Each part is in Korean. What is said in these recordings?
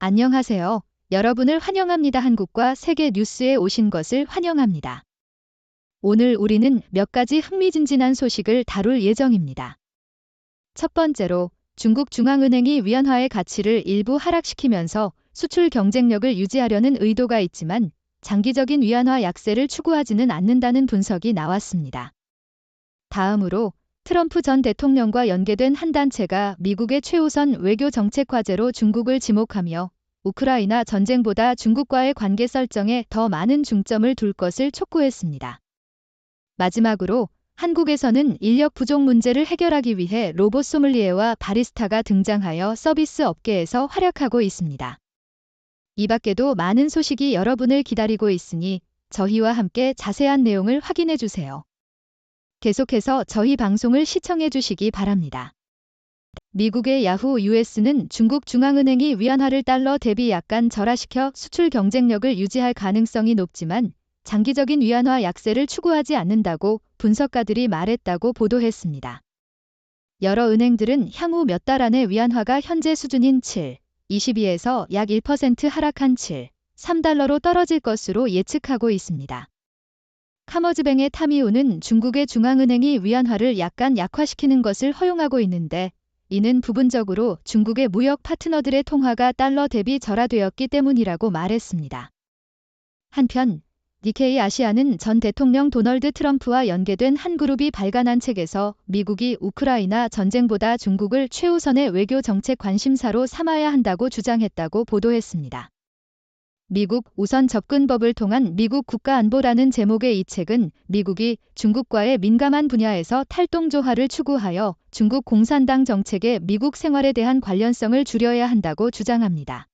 안녕하세요. 여러분을 환영합니다. 한국과 세계 뉴스에 오신 것을 환영합니다. 오늘 우리는 몇 가지 흥미진진한 소식을 다룰 예정입니다. 첫 번째로 중국 중앙은행이 위안화의 가치를 일부 하락시키면서 수출 경쟁력을 유지하려는 의도가 있지만 장기적인 위안화 약세를 추구하지는 않는다는 분석이 나왔습니다. 다음으로 트럼프 전 대통령과 연계된 한 단체가 미국의 최우선 외교 정책 과제로 중국을 지목하며 우크라이나 전쟁보다 중국과의 관계 설정에 더 많은 중점을 둘 것을 촉구했습니다. 마지막으로 한국에서는 인력 부족 문제를 해결하기 위해 로봇 소믈리에와 바리스타가 등장하여 서비스 업계에서 활약하고 있습니다. 이 밖에도 많은 소식이 여러분을 기다리고 있으니 저희와 함께 자세한 내용을 확인해 주세요. 계속해서 저희 방송을 시청해 주시기 바랍니다. 미국의 야후 US는 중국 중앙은행이 위안화를 달러 대비 약간 절하시켜 수출 경쟁력을 유지할 가능성이 높지만 장기적인 위안화 약세를 추구하지 않는다고 분석가들이 말했다고 보도했습니다. 여러 은행들은 향후 몇 달 안에 위안화가 현재 수준인 7, 22에서 약 1% 하락한 7, 3달러로 떨어질 것으로 예측하고 있습니다. 카머즈뱅의 타미오는 중국의 중앙은행이 위안화를 약간 약화시키는 것을 허용하고 있는데 이는 부분적으로 중국의 무역 파트너들의 통화가 달러 대비 절하되었기 때문이라고 말했습니다. 한편 니케이 아시아는 전 대통령 도널드 트럼프와 연계된 한 그룹이 발간한 책에서 미국이 우크라이나 전쟁보다 중국을 최우선의 외교 정책 관심사로 삼아야 한다고 주장했다고 보도했습니다. 미국 우선 접근법을 통한 미국 국가안보라는 제목의 이 책은 미국이 중국과의 민감한 분야에서 탈동 조화를 추구하여 중국 공산당 정책의 미국 생활에 대한 관련성을 줄여야 한다고 주장합니다.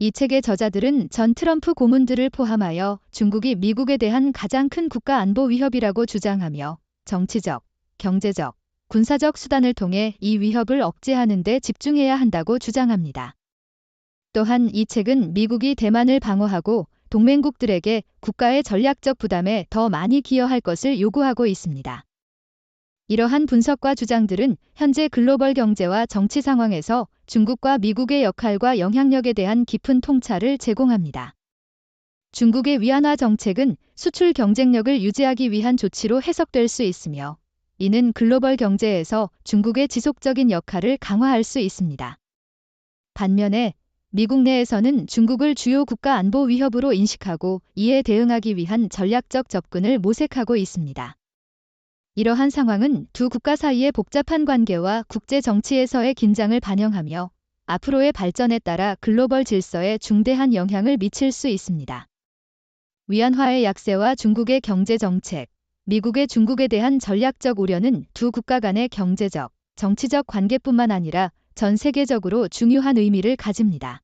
이 책의 저자들은 전 트럼프 고문들을 포함하여 중국이 미국에 대한 가장 큰 국가 안보 위협이라고 주장하며 정치적, 경제적, 군사적 수단을 통해 이 위협을 억제하는 데 집중해야 한다고 주장합니다. 또한 이 책은 미국이 대만을 방어하고 동맹국들에게 국가의 전략적 부담에 더 많이 기여할 것을 요구하고 있습니다. 이러한 분석과 주장들은 현재 글로벌 경제와 정치 상황에서 중국과 미국의 역할과 영향력에 대한 깊은 통찰을 제공합니다. 중국의 위안화 정책은 수출 경쟁력을 유지하기 위한 조치로 해석될 수 있으며 이는 글로벌 경제에서 중국의 지속적인 역할을 강화할 수 있습니다. 반면에 미국 내에서는 중국을 주요 국가 안보 위협으로 인식하고 이에 대응하기 위한 전략적 접근을 모색하고 있습니다. 이러한 상황은 두 국가 사이의 복잡한 관계와 국제 정치에서의 긴장을 반영하며 앞으로의 발전에 따라 글로벌 질서에 중대한 영향을 미칠 수 있습니다. 위안화의 약세와 중국의 경제 정책, 미국의 중국에 대한 전략적 우려는 두 국가 간의 경제적, 정치적 관계뿐만 아니라 전 세계적으로 중요한 의미를 가집니다.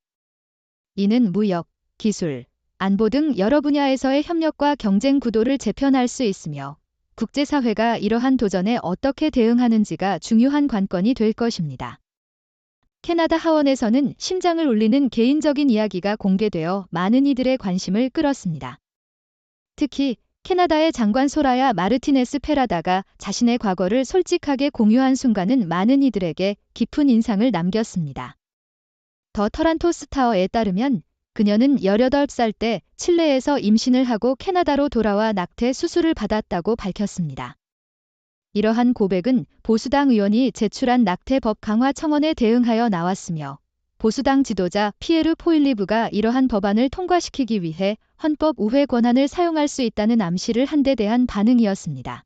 이는 무역, 기술, 안보 등 여러 분야에서의 협력과 경쟁 구도를 재편할 수 있으며 국제사회가 이러한 도전에 어떻게 대응하는지가 중요한 관건이 될 것입니다. 캐나다 하원에서는 심장을 울리는 개인적인 이야기가 공개되어 많은 이들의 관심을 끌었습니다. 특히 캐나다의 장관 소라야 마르티네스 페라다가 자신의 과거를 솔직하게 공유한 순간은 많은 이들에게 깊은 인상을 남겼습니다. 더 터란토 스타어에 따르면 그녀는 18살 때 칠레에서 임신을 하고 캐나다로 돌아와 낙태 수술을 받았다고 밝혔습니다. 이러한 고백은 보수당 의원이 제출한 낙태법 강화 청원에 대응하여 나왔으며 보수당 지도자 피에르 포일리브가 이러한 법안을 통과시키기 위해 헌법 우회 권한을 사용할 수 있다는 암시를 한 데 대한 반응이었습니다.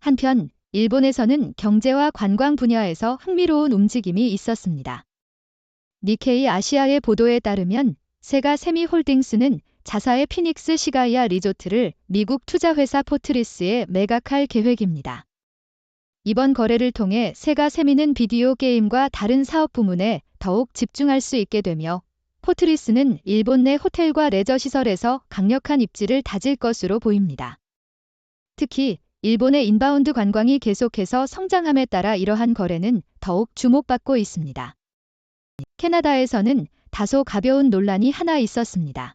한편 일본에서는 경제와 관광 분야에서 흥미로운 움직임이 있었습니다. 니케이 아시아의 보도에 따르면 세가 세미 홀딩스는 자사의 피닉스 시가이아 리조트를 미국 투자회사 포트리스에 매각할 계획입니다. 이번 거래를 통해 세가 세미는 비디오 게임과 다른 사업 부문에 더욱 집중할 수 있게 되며 포트리스는 일본 내 호텔과 레저 시설에서 강력한 입지를 다질 것으로 보입니다. 특히 일본의 인바운드 관광이 계속해서 성장함에 따라 이러한 거래는 더욱 주목받고 있습니다. 캐나다에서는 다소 가벼운 논란이 하나 있었습니다.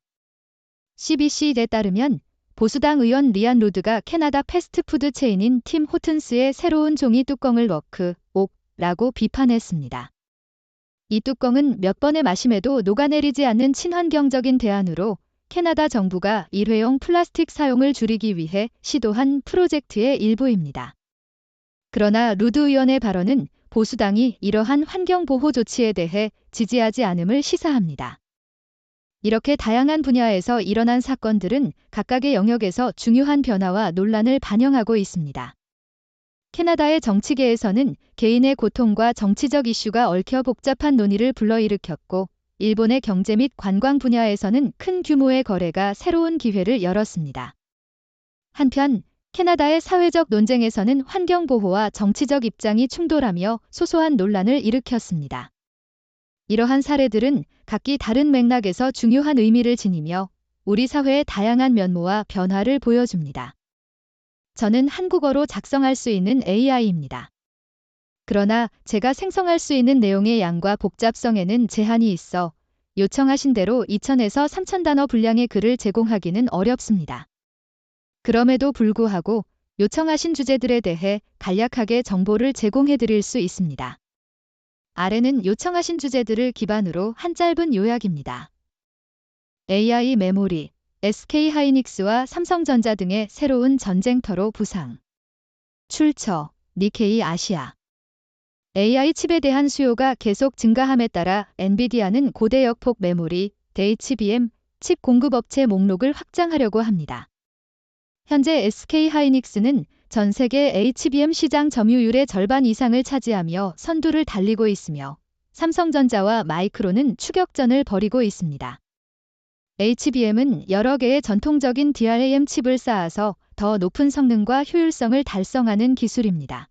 CBC에 따르면 보수당 의원 리안 로드가 캐나다 패스트푸드 체인인 팀 호튼스의 새로운 종이 뚜껑을 워크, 옥, 라고 비판했습니다. 이 뚜껑은 몇 번의 마심에도 녹아내리지 않는 친환경적인 대안으로 캐나다 정부가 일회용 플라스틱 사용을 줄이기 위해 시도한 프로젝트의 일부입니다. 그러나 루드 의원의 발언은 보수당이 이러한 환경보호 조치에 대해 지지하지 않음을 시사합니다. 이렇게 다양한 분야에서 일어난 사건들은 각각의 영역에서 중요한 변화와 논란을 반영하고 있습니다. 캐나다의 정치계에서는 개인의 고통과 정치적 이슈가 얽혀 복잡한 논의를 불러일으켰고, 일본의 경제 및 관광 분야에서는 큰 규모의 거래가 새로운 기회를 열었습니다. 한편, 캐나다의 사회적 논쟁에서는 환경보호와 정치적 입장이 충돌하며 소소한 논란을 일으켰습니다. 이러한 사례들은 각기 다른 맥락에서 중요한 의미를 지니며 우리 사회의 다양한 면모와 변화를 보여줍니다. 저는 한국어로 작성할 수 있는 AI입니다. 그러나 제가 생성할 수 있는 내용의 양과 복잡성에는 제한이 있어 요청하신 대로 2,000에서 3,000단어 분량의 글을 제공하기는 어렵습니다. 그럼에도 불구하고 요청하신 주제들에 대해 간략하게 정보를 제공해 드릴 수 있습니다. 아래는 요청하신 주제들을 기반으로 한 짧은 요약입니다. AI 메모리, SK 하이닉스와 삼성전자 등의 새로운 전쟁터로 부상. 출처, 니케이 아시아. AI 칩에 대한 수요가 계속 증가함에 따라 엔비디아는 고대 역폭 메모리, HBM, 칩 공급업체 목록을 확장하려고 합니다. 현재 SK 하이닉스는 전 세계 HBM 시장 점유율의 절반 이상을 차지하며 선두를 달리고 있으며 삼성전자와 마이크론은 추격전을 벌이고 있습니다. HBM은 여러 개의 전통적인 DRAM 칩을 쌓아서 더 높은 성능과 효율성을 달성하는 기술입니다.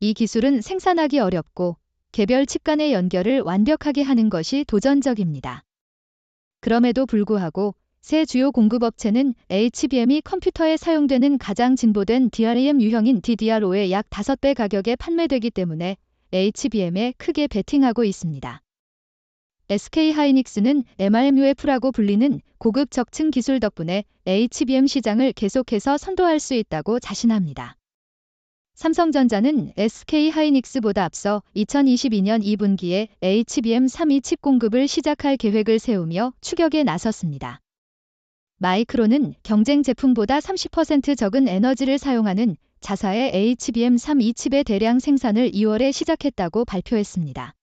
이 기술은 생산하기 어렵고 개별 칩 간의 연결을 완벽하게 하는 것이 도전적입니다. 그럼에도 불구하고 새 주요 공급업체는 HBM이 컴퓨터에 사용되는 가장 진보된 DRAM 유형인 DDR5의 약 5배 가격에 판매되기 때문에 HBM에 크게 베팅하고 있습니다. SK 하이닉스는 MRMUF라고 불리는 고급 적층 기술 덕분에 HBM 시장을 계속해서 선도할 수 있다고 자신합니다. 삼성전자는 SK 하이닉스보다 앞서 2022년 2분기에 HBM 3위 칩 공급을 시작할 계획을 세우며 추격에 나섰습니다. 마이크론은 경쟁 제품보다 30% 적은 에너지를 사용하는 자사의 HBM 3위 칩의 대량 생산을 2월에 시작했다고 발표했습니다.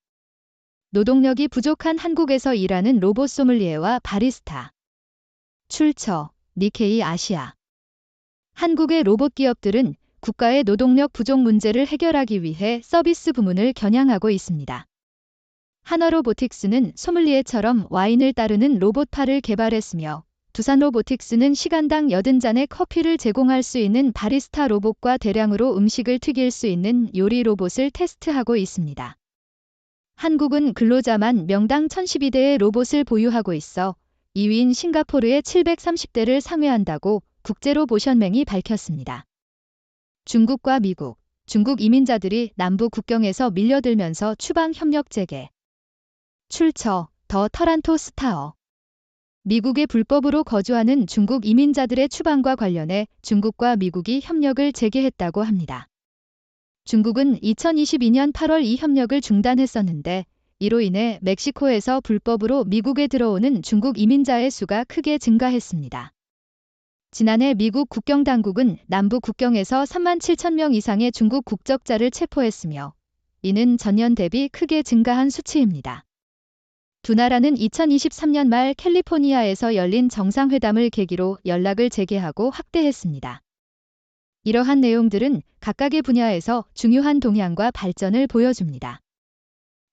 노동력이 부족한 한국에서 일하는 로봇 소믈리에와 바리스타. 출처, 니케이 아시아. 한국의 로봇 기업들은 국가의 노동력 부족 문제를 해결하기 위해 서비스 부문을 겨냥하고 있습니다. 하나로보틱스는 소믈리에처럼 와인을 따르는 로봇파를 개발했으며 두산로보틱스는 시간당 80잔의 커피를 제공할 수 있는 바리스타 로봇과 대량으로 음식을 튀길 수 있는 요리 로봇을 테스트하고 있습니다. 한국은 근로자만 명당 1012대의 로봇을 보유하고 있어 2위인 싱가포르의 730대를 상회한다고 국제로보션맹이 밝혔습니다. 중국과 미국, 중국 이민자들이 남부 국경에서 밀려들면서 추방 협력 재개. 출처, 더 터란토 스타어. 미국에 불법으로 거주하는 중국 이민자들의 추방과 관련해 중국과 미국이 협력을 재개했다고 합니다. 중국은 2022년 8월 이 협력을 중단했었는데 이로 인해 멕시코에서 불법으로 미국에 들어오는 중국 이민자의 수가 크게 증가했습니다. 지난해 미국 국경 당국은 남부 국경에서 3만 7천 명 이상의 중국 국적자를 체포했으며 이는 전년 대비 크게 증가한 수치입니다. 두 나라는 2023년 말 캘리포니아에서 열린 정상회담을 계기로 연락을 재개하고 확대했습니다. 이러한 내용들은 각각의 분야에서 중요한 동향과 발전을 보여줍니다.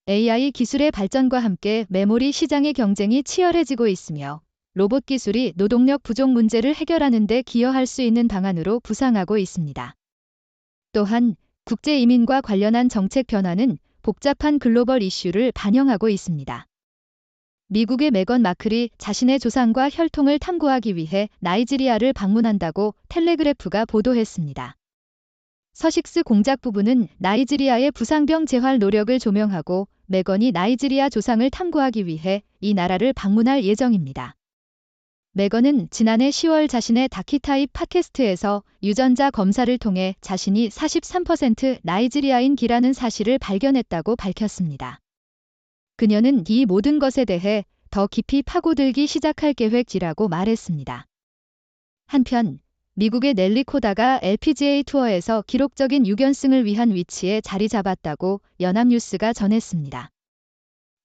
AI 기술의 발전과 함께 메모리 시장의 경쟁이 치열해지고 있으며 로봇 기술이 노동력 부족 문제를 해결하는 데 기여할 수 있는 방안으로 부상하고 있습니다. 또한 국제 이민과 관련한 정책 변화는 복잡한 글로벌 이슈를 반영하고 있습니다. 미국의 메건 마클이 자신의 조상과 혈통을 탐구하기 위해 나이지리아를 방문한다고 텔레그래프가 보도했습니다. 서식스 공작 부부는 나이지리아의 부상병 재활 노력을 조명하고 메건이 나이지리아 조상을 탐구하기 위해 이 나라를 방문할 예정입니다. 메건은 지난해 10월 자신의 다키타입 팟캐스트에서 유전자 검사를 통해 자신이 43% 나이지리아인 기라는 사실을 발견했다고 밝혔습니다. 그녀는 이 모든 것에 대해 더 깊이 파고들기 시작할 계획이라고 말했습니다. 한편 미국의 넬리 코다가 LPGA 투어에서 기록적인 6연승을 위한 위치에 자리 잡았다고 연합뉴스가 전했습니다.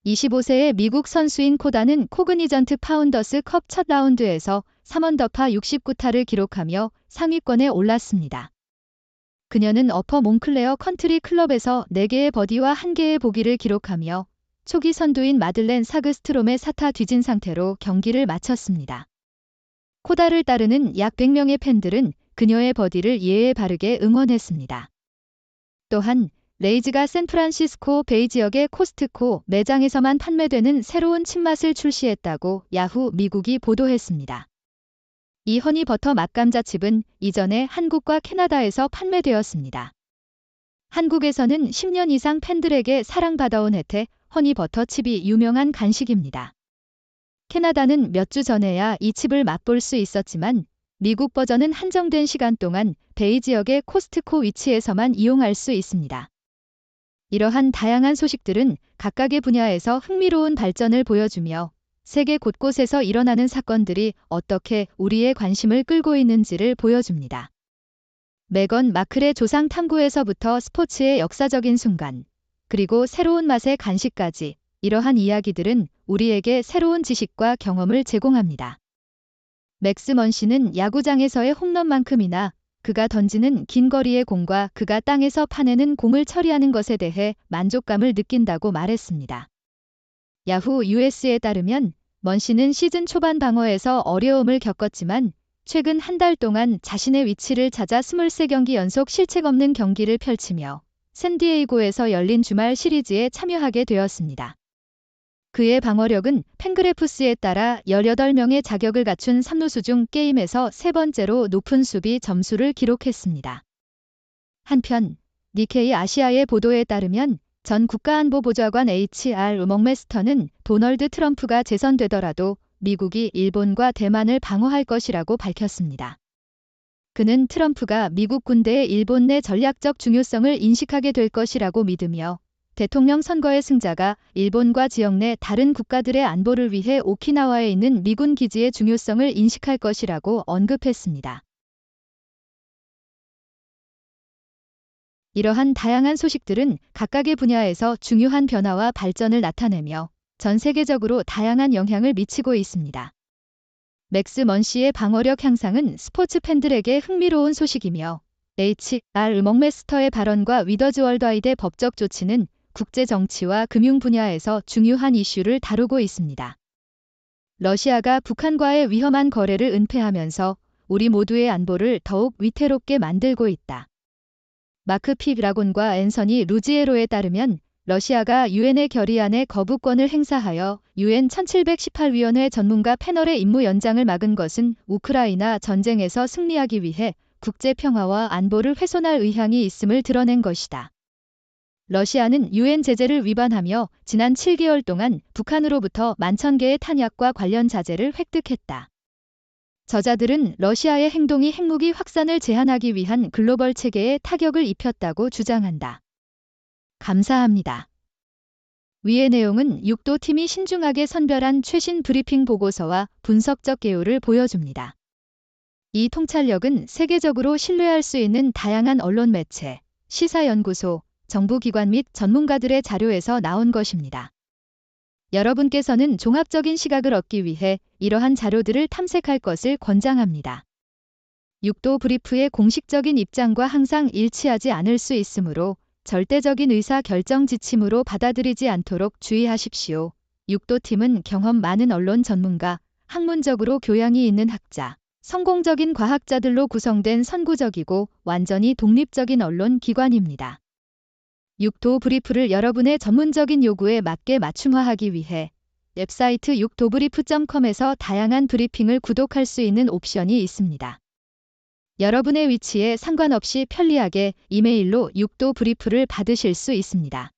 25세의 미국 선수인 코다는 코그니전트 파운더스 컵 첫 라운드에서 3언더파 69타를 기록하며 상위권에 올랐습니다. 그녀는 어퍼 몽클레어 컨트리 클럽에서 4개의 버디와 1개의 보기를 기록하며 초기 선두인 마들렌 사그스트롬의 사타 뒤진 상태로 경기를 마쳤습니다. 코다를 따르는 약 100명의 팬들은 그녀의 버디를 예에 바르게 응원했습니다. 또한 레이즈가 샌프란시스코 베이 지역의 코스트코 매장에서만 판매되는 새로운 침맛을 출시했다고 야후 미국이 보도했습니다. 이 허니버터 맛감자칩은 이전에 한국과 캐나다에서 판매되었습니다. 한국에서는 10년 이상 팬들에게 사랑받아온 혜태 허니버터 칩이 유명한 간식입니다. 캐나다는 몇 주 전에야 이 칩을 맛볼 수 있었지만 미국 버전은 한정된 시간 동안 베이 지역의 코스트코 위치에서만 이용할 수 있습니다. 이러한 다양한 소식들은 각각의 분야에서 흥미로운 발전을 보여주며 세계 곳곳에서 일어나는 사건들이 어떻게 우리의 관심을 끌고 있는지를 보여줍니다. 매건 마클의 조상 탐구에서부터 스포츠의 역사적인 순간, 그리고 새로운 맛의 간식까지 이러한 이야기들은 우리에게 새로운 지식과 경험을 제공합니다. 맥스먼 씨는 야구장에서의 홈런만큼이나 그가 던지는 긴 거리의 공과 그가 땅에서 파내는 공을 처리하는 것에 대해 만족감을 느낀다고 말했습니다. 야후 US에 따르면 먼 씨는 시즌 초반 방어에서 어려움을 겪었지만 최근 한 달 동안 자신의 위치를 찾아 23경기 연속 실책 없는 경기를 펼치며 샌디에이고에서 열린 주말 시리즈에 참여하게 되었습니다. 그의 방어력은 펜그레프스에 따라 18명의 자격을 갖춘 3루수 중 게임에서 세 번째로 높은 수비 점수를 기록했습니다. 한편 니케이 아시아의 보도에 따르면 전 국가안보보좌관 HR 우먹메스터는 도널드 트럼프가 재선되더라도 미국이 일본과 대만을 방어할 것이라고 밝혔습니다. 그는 트럼프가 미국 군대의 일본 내 전략적 중요성을 인식하게 될 것이라고 믿으며 대통령 선거의 승자가 일본과 지역 내 다른 국가들의 안보를 위해 오키나와에 있는 미군 기지의 중요성을 인식할 것이라고 언급했습니다. 이러한 다양한 소식들은 각각의 분야에서 중요한 변화와 발전을 나타내며 전 세계적으로 다양한 영향을 미치고 있습니다. 맥스 먼씨의 방어력 향상은 스포츠 팬들에게 흥미로운 소식이며 HR 음악메스터의 발언과 위더즈 월드와이드의 법적 조치는 국제 정치와 금융 분야에서 중요한 이슈를 다루고 있습니다. 러시아가 북한과의 위험한 거래를 은폐하면서 우리 모두의 안보를 더욱 위태롭게 만들고 있다. 마크 피브라곤과 앤서니 루지에로에 따르면 러시아가 유엔의 결의안에 거부권을 행사하여 유엔 1718위원회 전문가 패널의 임무 연장을 막은 것은 우크라이나 전쟁에서 승리하기 위해 국제 평화와 안보를 훼손할 의향이 있음을 드러낸 것이다. 러시아는 유엔 제재를 위반하며 지난 7개월 동안 북한으로부터 만천 개의 탄약과 관련 자재를 획득했다. 저자들은 러시아의 행동이 핵무기 확산을 제한하기 위한 글로벌 체계에 타격을 입혔다고 주장한다. 감사합니다. 위의 내용은 육도 팀이 신중하게 선별한 최신 브리핑 보고서와 분석적 개요를 보여줍니다. 이 통찰력은 세계적으로 신뢰할 수 있는 다양한 언론 매체, 시사연구소, 정부기관 및 전문가들의 자료에서 나온 것입니다. 여러분께서는 종합적인 시각을 얻기 위해 이러한 자료들을 탐색할 것을 권장합니다. 육도 브리프의 공식적인 입장과 항상 일치하지 않을 수 있으므로 절대적인 의사 결정 지침으로 받아들이지 않도록 주의하십시오. 육도팀은 경험 많은 언론 전문가, 학문적으로 교양이 있는 학자, 성공적인 과학자들로 구성된 선구적이고 완전히 독립적인 언론 기관입니다. 육도 브리프를 여러분의 전문적인 요구에 맞게 맞춤화하기 위해 웹사이트 육도브리프.com에서 다양한 브리핑을 구독할 수 있는 옵션이 있습니다. 여러분의 위치에 상관없이 편리하게 이메일로 육도 브리프를 받으실 수 있습니다.